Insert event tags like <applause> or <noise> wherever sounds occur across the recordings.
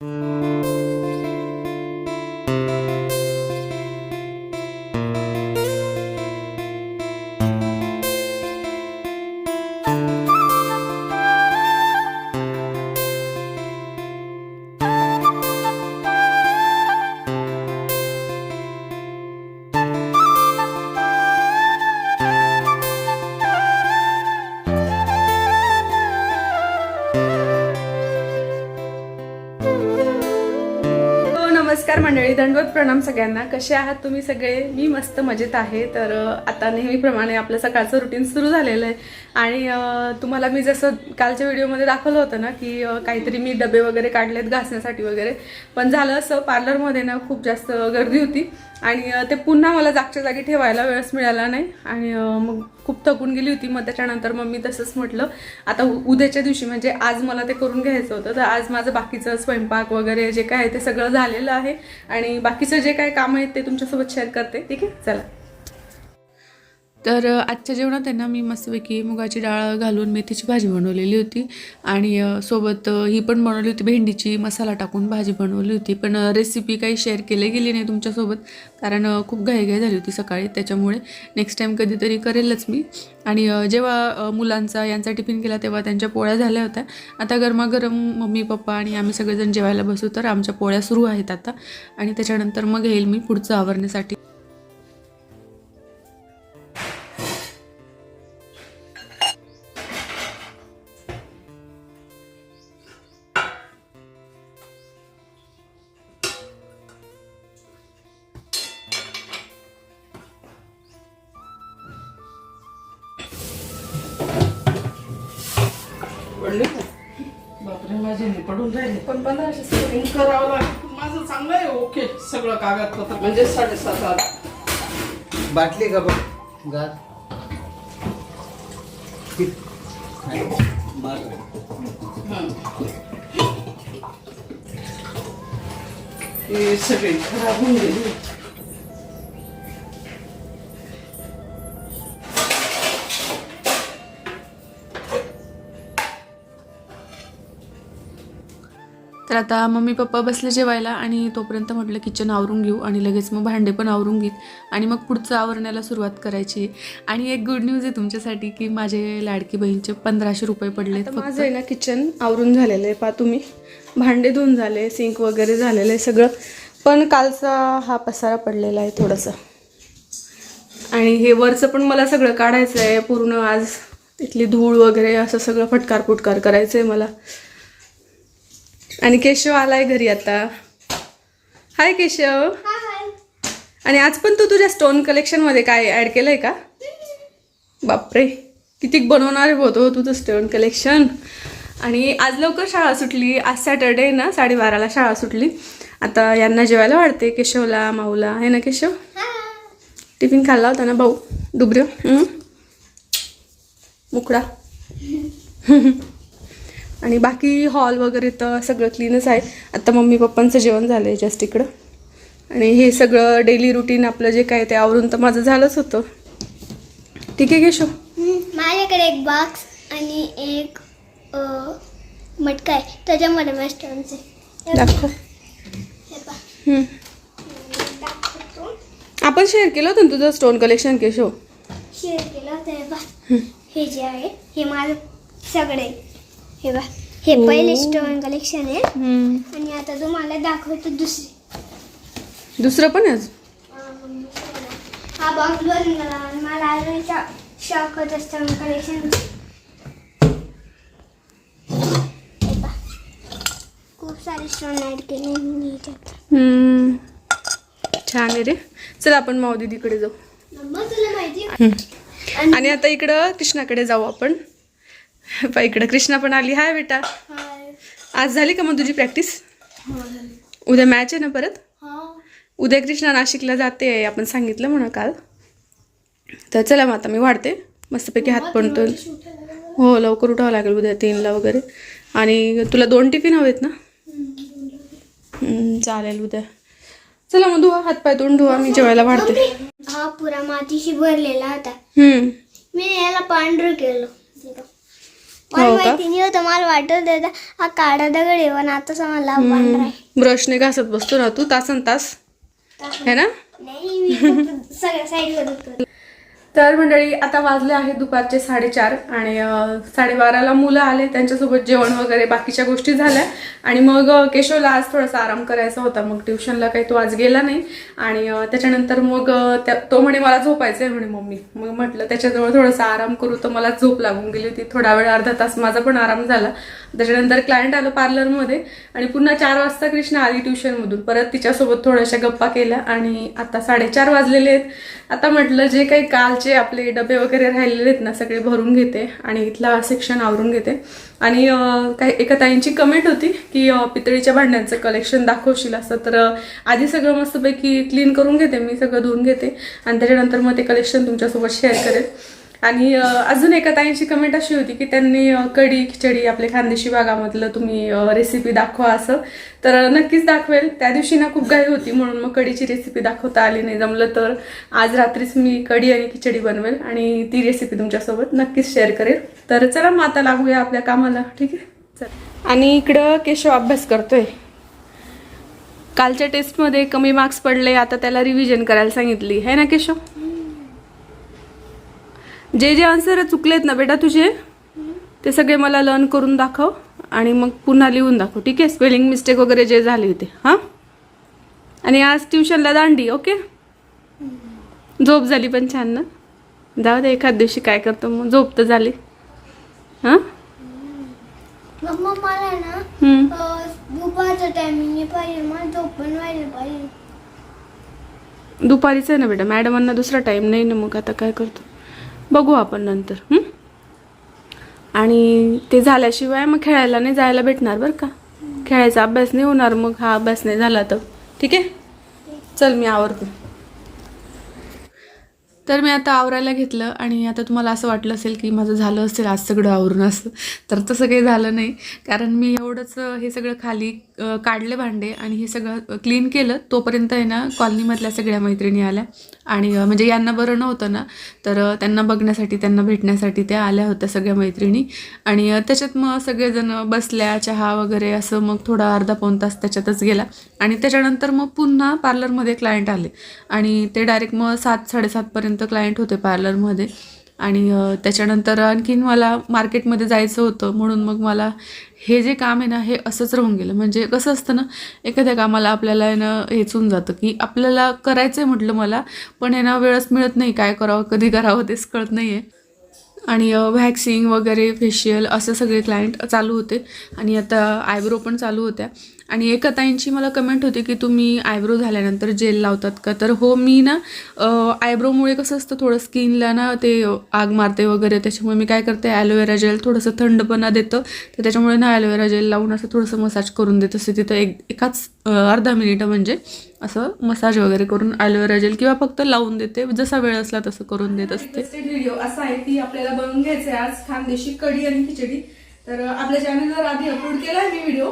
हो नमस्कार मंडळी दंडवत प्रणाम सगळ्यांना. कसे आहात तुम्ही सगळे? मी मस्त मजेत आहे. तर आता नेहमीप्रमाणे आपलं सकाळचं रुटीन सुरू झालेलं आहे. आणि तुम्हाला मी जसं कालच्या व्हिडिओमध्ये दाखवलं होतं ना की काहीतरी मी डबे वगैरे काढलेत घासण्यासाठी वगैरे. पण झालं असं पार्लरमध्ये ना खूप जास्त गर्दी होती. आणि ते पुन्हा मला जागच्या जागी ठेवायला वेळच मिळाला नाही. आणि मग खूप थकून गेली होती. मग त्याच्यानंतर मग मी तसंच म्हटलं आता उद्याच्या दिवशी म्हणजे आज मला ते करून घ्यायचं होतं. तर आज माझं बाकीचं स्वयंपाक वगैरे जे काय आहे ते सगळं झालेलं आहे. आणि बाकीचं जे काय काम आहेत ते तुमच्यासोबत शेअर करते. ठीक आहे? चला. तर आजच्या जेवणात आहे ना मी मस्तपैकी मुगाची डाळ घालून मेथीची भाजी बनवलेली होती. आणि सोबत ही पण बनवली होती भेंडीची मसाला टाकून भाजी बनवली होती. पण रेसिपी काही शेअर केली गेली नाही तुमच्यासोबत. कारण खूप घाईघाई झाली होती सकाळी त्याच्यामुळे नेक्स्ट टाईम कधीतरी करेलच मी. आणि जेव्हा मुलांचा यांचा टिफिन केला तेव्हा त्यांच्या पोळ्या झाल्या होत्या. आता गरमागरम मम्मी पप्पा आणि आम्ही सगळेजण जेवायला बसू तर आमच्या पोळ्या सुरू आहेत आता. आणि त्याच्यानंतर मग येईल मी पुढचं आवरण्यासाठी. पडले? बापरे माझे नाही पडून राहिले. पण पंधराशे Setting करावं लागेल. माझं चांगलं आहे ओके सगळं कागदपत्र. म्हणजे साडेसात आठ. बाटली का बघ? गात हे सगळे खराब होऊन गेले. तर आता मम्मी पप्पा बसले जेवायला आणि तोपर्यंत म्हटलं किचन आवरून घेऊ आणि लगेच मग भांडे पण आवरून घेत आणि मग पुढचं आवरण्याला सुरुवात करायची. आणि एक गुड न्यूज आहे तुमच्यासाठी की माझे लाडकी बहीणचे पंधराशे रुपये पडले माझं आहे ना किचन आवरून झालेलं आहे. पा तुम्ही. भांडे धुवून झाले सिंक वगैरे झालेलं आहे सगळं. पण कालचा हा पसारा पडलेला आहे थोडंसं. आणि हे वरचं पण मला सगळं काढायचं आहे पूर्ण आज तिथली धूळ वगैरे असं सगळं फटकार फुटकार करायचं आहे मला. आणि केशव आलाय घरी आता. हाय केशव. आणि आज पण तू तुझ्या स्टोन कलेक्शनमध्ये काय ॲड केलंय का? बापरे किती बनवणार होतो तुझं स्टोन कलेक्शन आणि आज लवकर शाळा सुटली. आज सॅटर्डे ना साडेबाराला शाळा सुटली. आता यांना जेवायला वाढते केशवला माऊला. आहे ना केशव? टिफिन खाल्ला होता ना भाऊ? डुबऱ्यो? मुकडा? <laughs> आणि बाकी हॉल वगैरे तर सगळं क्लीनच आहे. आता मम्मी पप्पांचं जेवण झालं आहे जस्ट इकडं. आणि हे सगळं डेली रुटीन आपलं जे काय ते आवरून तर माझं झालंच होतं. ठीक आहे केशव? माझ्याकडे एक बॉक्स आणि एक अ, मटका आहे. त्याच्यामध्ये वेस्टर्नच दाखव. आपण शेअर केलं होतं ना तुझं स्टोन कलेक्शन केशव? शेअर केलं होतं. हे जे आहे हे माझं सगळे हे बा हे पहिले स्टोन कलेक्शन आहे. आणि आता तुम्हाला दाखवतो दुसरी. दुसरं पण आहे अजून. हा बॉक्स गेला आणि मला आजचा शॉक होत कलेक्शन खूप सारे स्टोन ॲड केले मी याच्यात. हम्म. छान आहे रे. चल आपण माऊ दीदीकडे जाऊ. मम्मा तुला माहिती आहे? आणि आता इकडं कृष्णाकडे जाऊ आपण. पा इकडं कृष्णा पण आली. हाय बेटा. हाय. आज झाली का मग तुझी प्रॅक्टिस? हाय. उद्या मॅच आहे ना परत? हा. उद्या कृष्णा नाशिकला जाते आपण सांगितलं म्हणा काल. तर चला मग आता मी वाढते. मस्तपैकी हात पण हो लवकर उठावं लागेल उद्या तीनला वगैरे. आणि तुला दोन टिफिन हवेत ना? चालेल उद्या. चला मग धुवा हात पाय तोंड धुवा मी जेवायला वाढते. हा पुरा मातीशी भरलेला होता. हम्म, मी याला पांढरं केलं. मला हो? माहिती नाही होतं मला वाटत होतं हा काळा दगड आहे पण आता समजला पांढरा आहे ब्रशने घासत बसतो ना तू तासन तास. है ना? नाही मी फक्त सगळ्या साईडला दुखतो तर मंडळी आता वाजले आहेत दुपारचे साडेचार आणि साडेबाराला मुलं आले त्यांच्यासोबत जेवण वगैरे बाकीच्या गोष्टी झाल्या. आणि मग केशवला आज थोडासा आराम करायचा होता. मग ट्युशनला काही तो आज गेला नाही. आणि त्याच्यानंतर मग त्या- तो म्हणे मला झोपायचं आहे म्हणे मम्मी. मग म्हटलं त्याच्याजवळ थोडासा आराम करू. तर मला झोप लागून गेली होती. थोडा वेळ अर्धा तास माझा पण आराम झाला. त्याच्यानंतर क्लायंट आलं पार्लरमध्ये आणि पुन्हा चार वाजता कृष्णा आली ट्युशनमधून परत तिच्यासोबत थोड्याशा गप्पा केल्या. आणि आता साडेचार वाजलेले आहेत. आता म्हटलं जे काही कालचे आपले डबे वगैरे राहिलेले आहेत ना सगळे भरून घेते आणि इथला सेक्शन आवरून घेते. आणि काही एका ताईंची कमेंट होती की पितळीच्या भांड्यांचं कलेक्शन दाखवशील असं. तर आधी सगळं मस्तपैकी क्लीन करून घेते मी सगळं धुवून घेते. आणि त्याच्यानंतर मग ते कलेक्शन तुमच्यासोबत शेअर करेल. आणि अजून एका ताईंची कमेंट अशी होती की त्यांनी कडी कढी खिचडी आपले खानदेशी भागामधलं तुम्ही रेसिपी दाखवा असं. तर नक्कीच दाखवेल. त्या दिवशी ना खूप घाई होती म्हणून मग कडीची रेसिपी दाखवता आली नाही जमलं तर. आज रात्रीच मी कढी आणि खिचडी बनवेल आणि ती रेसिपी तुमच्यासोबत नक्कीच शेअर करेल. तर चला मग आता लागूया आपल्या कामाला. ठीक आहे? चल. आणि इकडं केशव अभ्यास करतोय. कालच्या टेस्टमध्ये कमी मार्क्स पडले आता त्याला रिव्हिजन करायला सांगितली. है ना केशव? जे जे आन्सर चुकलेत ना बेटा तुझे ते सगळे मला लर्न करून दाखव आणि मग पुन्हा लिहून दाखव ठीक आहे? स्पेलिंग मिस्टेक वगैरे जे झाले होते हां? आणि आज ट्युशनला दांडी ओके झोप झाली पण छान ना? जाऊ दे एखाद दिवशी काय करतो मग? झोप तर झाली. हां? दुपारचं आहे ना बेटा? मॅडमांना दुसरा टाईम नाही ना मग आता काय करतो? बघू आपण नंतर आणि ते झाल्याशिवाय मग खेळायला नाही जायला भेटणार बरं का. खेळायचा अभ्यास नाही होणार मग हा अभ्यास नाही झाला तर. ठीक आहे? चल मी आवरते. तर मी आता आवरायला घेतलं आणि आता तुम्हाला असं वाटलं असेल की माझं झालं असेल आज सगळं आवरून असं तर तसं काही झालं नाही. कारण मी एवढंच हे सगळं खाली काढले भांडे आणि हे सगळं क्लीन केलं. तोपर्यंत आहे ना कॉलनीमधल्या सगळ्या मैत्रिणी आल्या. आणि म्हणजे यांना बरं नव्हतं ना तर त्यांना बघण्यासाठी त्यांना भेटण्यासाठी त्या आल्या होत्या सगळ्या मैत्रिणी. आणि त्याच्यात मग सगळेजण बसल्या चहा वगैरे असं मग थोडा अर्धा पाऊन तास त्याच्यातच गेला. आणि त्याच्यानंतर मग पुन्हा पार्लरमध्ये क्लायंट आले. आणि ते डायरेक्ट मग सात साडेसातपर्यंत क्लायंट होते पार्लरमध्ये आणि त्याच्यानंतर आणखीन मला मार्केटमध्ये जायचं होतं म्हणून मग मला हे जे काम आहे ना हे असंच राहून गेलं. म्हणजे कसं असतं ना एखाद्या कामाला आपल्याला आहे ना हेचून जातं की आपल्याला करायचं आहे म्हटलं मला पण आहे ना वेळच मिळत नाही काय करावं कधी करावं तेच कळत नाही आहे आणि व्हॅक्सिंग वगैरे फेशियल असे सगळे क्लायंट चालू होते. आणि आता आयब्रो पण चालू होत्या. आणि एका ताईंची मला कमेंट होती की तुम्ही आयब्रो झाल्यानंतर जेल लावतात का? तर हो मी ना आयब्रोमुळे कसं असतं थोडं स्किनला ना ते आग मारते वगैरे. त्याच्यामुळे मी काय करते ॲलोवेरा जेल थोडंसं थंडपणा देतं. तर त्याच्यामुळे ना ॲलोवेरा जेल लावून असं थोडंसं मसाज करून देत. असते तिथं एक एकाच अर्धा मिनिटं म्हणजे असं मसाज वगैरे करून ॲलोवेरा जेल किंवा फक्त लावून देते. जसा वेळ असला तसं करून देत असते. व्हिडिओ असा आहे की आपल्याला बनवून घ्यायचं आहे आज खानदेशी कढी आणि खिचडी. तर आपल्या चॅनलवर आधी अपलोड केला आहे मी व्हिडिओ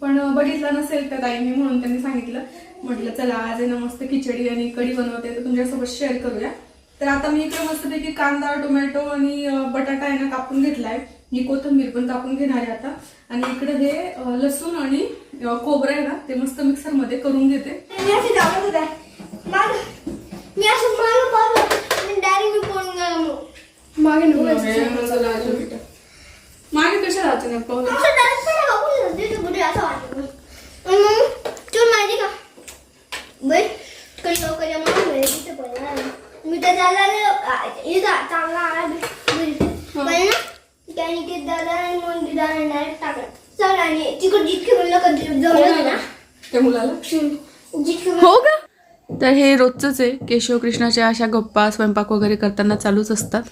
पण बघितला नसेल त्या ताईंनी म्हणून त्यांनी सांगितलं. म्हटलं चला आज आहे ना मस्त खिचडी आणि कढी बनवते. तर तुमच्यासोबत शेअर करूया. तर आता मी इकडे मस्तपैकी कांदा टोमॅटो आणि बटाटा आहे ना कापून आहे ही कोथिंबीर पण कापून घेणार आहे आता. आणि इकडे हे लसूण आणि खोबरं आहे ना ते मस्त मिक्सरमध्ये करून घेते. माग मी असं माग कशा राहते मी तर त्याला चांगला त्याने ते दादा आणि ते दादा डायरेक्ट टाकला. चल आणि तिकडे जितके म्हणलं का जमलं ना त्या मुलाला जितके हो का? तर हे रोजचंच आहे. केशव कृष्णाच्या अशा गप्पा स्वयंपाक वगैरे करताना चालूच असतात.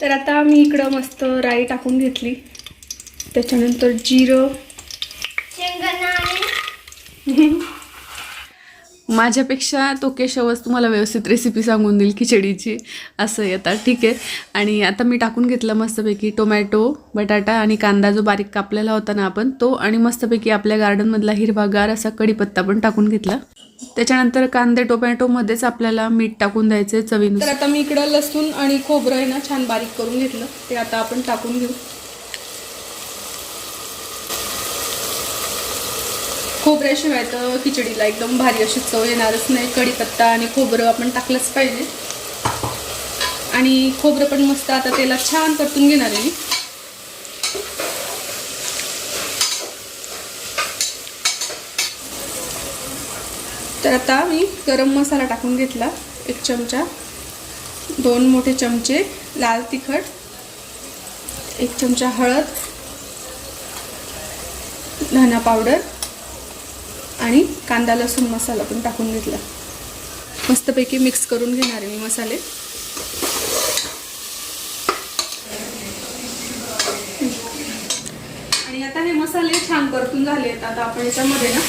तर आता मी इकडं मस्त राई टाकून घेतली. त्याच्यानंतर जिरं. शेंगदाणा. <laughs> माझ्यापेक्षा तो केशवच तुम्हाला व्यवस्थित रेसिपी सांगून देईल खिचडीची. असं येतात ठीक आहे. आणि आता मी टाकून घेतलं मस्तपैकी टोमॅटो बटाटा आणि कांदा जो बारीक कापलेला होता ना आपण तो आणि मस्तपैकी आपल्या गार्डनमधला हिरवागार असा कढीपत्ता पण टाकून घेतला. त्याच्यानंतर कांदे टोमॅटोमध्येच आपल्याला मीठ टाकून द्यायचे चवीनुसार. तर आता मी इकडं लसूण आणि खोबरं आहे ना छान बारीक करून घेतलं. ते आता आपण टाकून घेऊ. खोबऱ्याशिवाय तर खिचडीला एकदम भारी अशी चव येणारच नाही. कढीपत्ता आणि खोबरं आपण टाकलंच पाहिजे. आणि खोबरं पण मस्त आता त्याला छान परतून घेणार आहे मी. तर आता मी गरम मसाला टाकून घेतला. एक चमचा. दोन मोठे चमचे लाल तिखट. एक चमचा हळद. धना पावडर. आणि कांदा लसूण मसाला पण टाकून घेतला. मस्तपैकी मिक्स करून घेणार आहे मी मसाले. आणि आता हे मसाले छान परतून झाले आहेत. आता आपण याच्यामध्ये ना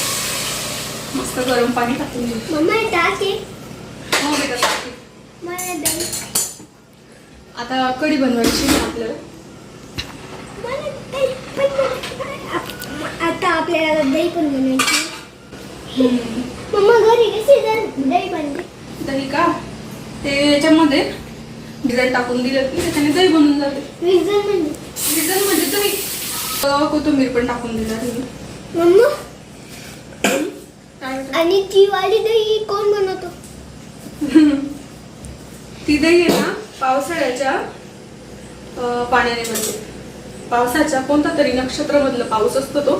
मस्त गरम पाणी टाकून घेऊ. मम्मा हे बेटा आता कढी बनवायची ना आपल्याला. आता आपल्याला दही पण बनवायची मम्मा घरी कशी दही बनते दही का? ते याच्यामध्ये डिझाईन टाकून दिलं की त्याच्याने दही बनून जाते. विजन म्हणजे? डिझाईन म्हणजे दही. अं, कोथिंबीर पण टाकून आहे मी. मम्मा? काय? आणि ती वाली दही कोण बनवतो? <laughs> ती दही आहे ना पावसाळ्याच्या अं, पाण्याने बनते. पावसाच्या कोणता तरी नक्षत्रामधला पाऊस असतो तो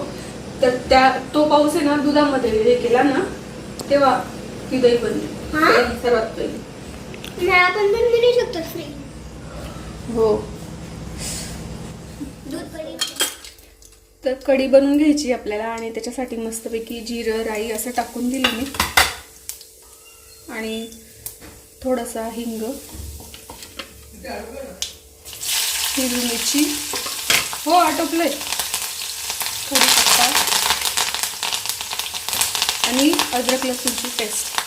तर त्या तो पाऊस आहे ना दुधामध्ये हे केला ना तेव्हा ती दही हा? दही सर्वात पहिली. नाही आपण पण बनवू शकतो फ्री हो. दूध तर कढी बनवून घ्यायची आपल्याला आणि त्याच्यासाठी मस्तपैकी जिरं राई असं टाकून दिलं मी. आणि थोडासा हिंग. हिरवी मिरची. हो आटोपलंय. कढीपत्ता आणि अद्रक लसूणची पेस्ट.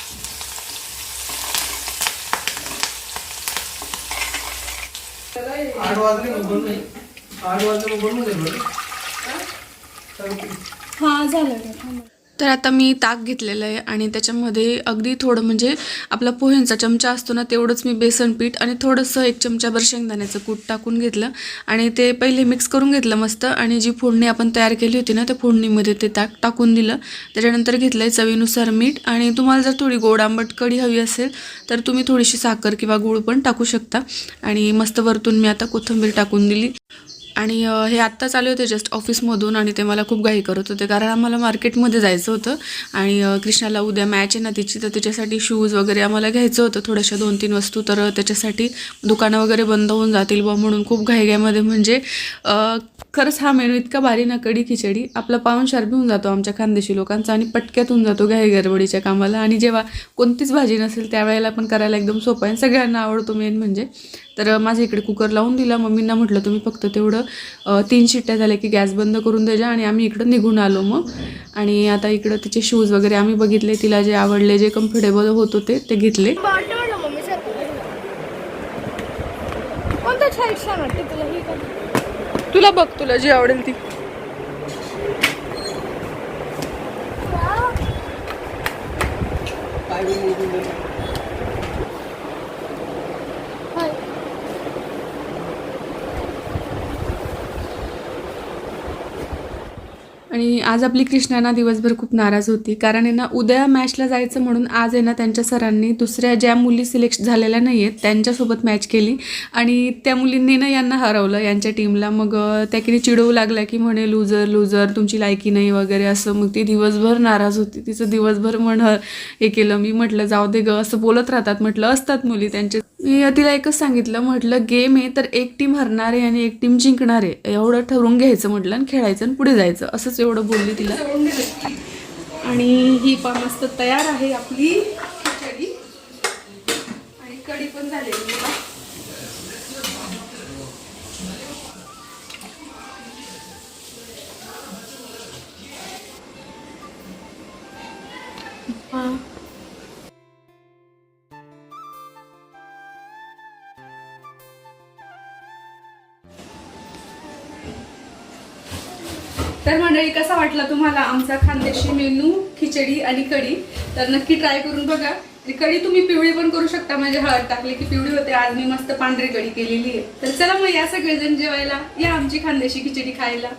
आठ वाजले आठ वाजले चालतंय. हां झालं. तर आता मी ताक घेतलेलं आहे आणि त्याच्यामध्ये अगदी थोडं म्हणजे आपला पोह्यांचा चमचा असतो ना तेवढंच मी बेसन पीठ आणि थोडंसं एक चमचाभर शेंगदाण्याचं कूट टाकून घेतलं. आणि ते पहिले मिक्स करून घेतलं मस्त आणि जी फोडणी आपण तयार केली होती ना त्या फोडणीमध्ये ते ताक टाकून दिलं. त्याच्यानंतर घेतलं आहे चवीनुसार मीठ आणि तुम्हाला जर थोडी गोड आंबट कढी हवी असेल तर तुम्ही थोडीशी साखर किंवा गूळ पण टाकू शकता. आणि मस्त वरतून मी आता कोथिंबीर टाकून दिली. आणि हे आत्ता आले होते जस्ट ऑफिसमधून आणि ते मला खूप घाई करत होते. कारण आम्हाला मार्केटमध्ये जायचं होतं आणि कृष्णाला उद्या मॅच आहे ना तिची तर तिच्यासाठी शूज वगैरे आम्हाला घ्यायचं होतं. थोड्याशा दोन तीन वस्तू तर त्याच्यासाठी दुकानं वगैरे बंद होऊन जातील बा म्हणून खूप घाईघाईमध्ये. म्हणजे खरंच हा मेनू इतका भारी ना कढी खिचडी. आपला पाहुणचार बी होऊन जातो आमच्या खानदेशी लोकांचा आणि पटक्यात होऊन जातो घाई गडबडीच्या कामाला. आणि जेव्हा कोणतीच भाजी नसेल त्यावेळेला पण करायला एकदम सोपं आहे. सगळ्यांना आवडतो मेन म्हणजे. तर माझ्या इकडे कुकर लावून दिला. मम्मींना म्हटलं तुम्ही फक्त तेवढं तीन शिट्ट्या झाल्या की गॅस बंद करून द्यायच्या आणि आम्ही इकडं निघून आलो मग. आणि आता इकडं तिचे शूज वगैरे आम्ही बघितले. तिला जे आवडले जे कम्फर्टेबल होत होते ते घेतले. कोणत्या सर कोणता साईड छान वाटते तुला बघ तुला जी आवडेल ती. काय बी मोजून दे. आणि आज आपली कृष्णाना दिवसभर खूप नाराज होती. कारण आहे ना उद्या मॅचला जायचं म्हणून आज आहे ना त्यांच्या सरांनी दुसऱ्या ज्या मुली सिलेक्ट झालेल्या नाही आहेत त्यांच्यासोबत मॅच केली. आणि त्या मुलींनी ना यांना हरवलं यांच्या टीमला मग त्या किती चिडवू लागल्या की म्हणे लुजर लुजर तुमची लायकी नाही वगैरे असं. मग ती दिवसभर नाराज होती. तिचं दिवसभर म्हण हे केलं. मी म्हटलं जाऊ दे ग असं बोलत राहतात म्हटलं. असतात मुली त्यांचे. मी तिला एकच सांगितलं म्हटलं गेम आहे तर एक टीम हरणार आहे आणि एक टीम जिंकणार. आहे एवढं ठरवून घ्यायचं म्हटलं आणि खेळायचं आणि पुढे जायचं. असंच एवढं बोलली तिला. आणि ही पण मस्त तयार आहे आपली खिचडी. आणि कढी पण झालेली मंडळी कसा वाटला तुम्हाला आमचा खानदेशी मेनू खिचडी आणि कढी? तर नक्की ट्राय करून बघा. कढी तुम्ही पिवळी पण करू शकता. म्हणजे हळद टाकली की पिवळी होते. आज मी मस्त पांढरी कढी केलेली आहे. तर चला मग या सगळेजण जेवायला. या आमची खानदेशी खिचडी खायला.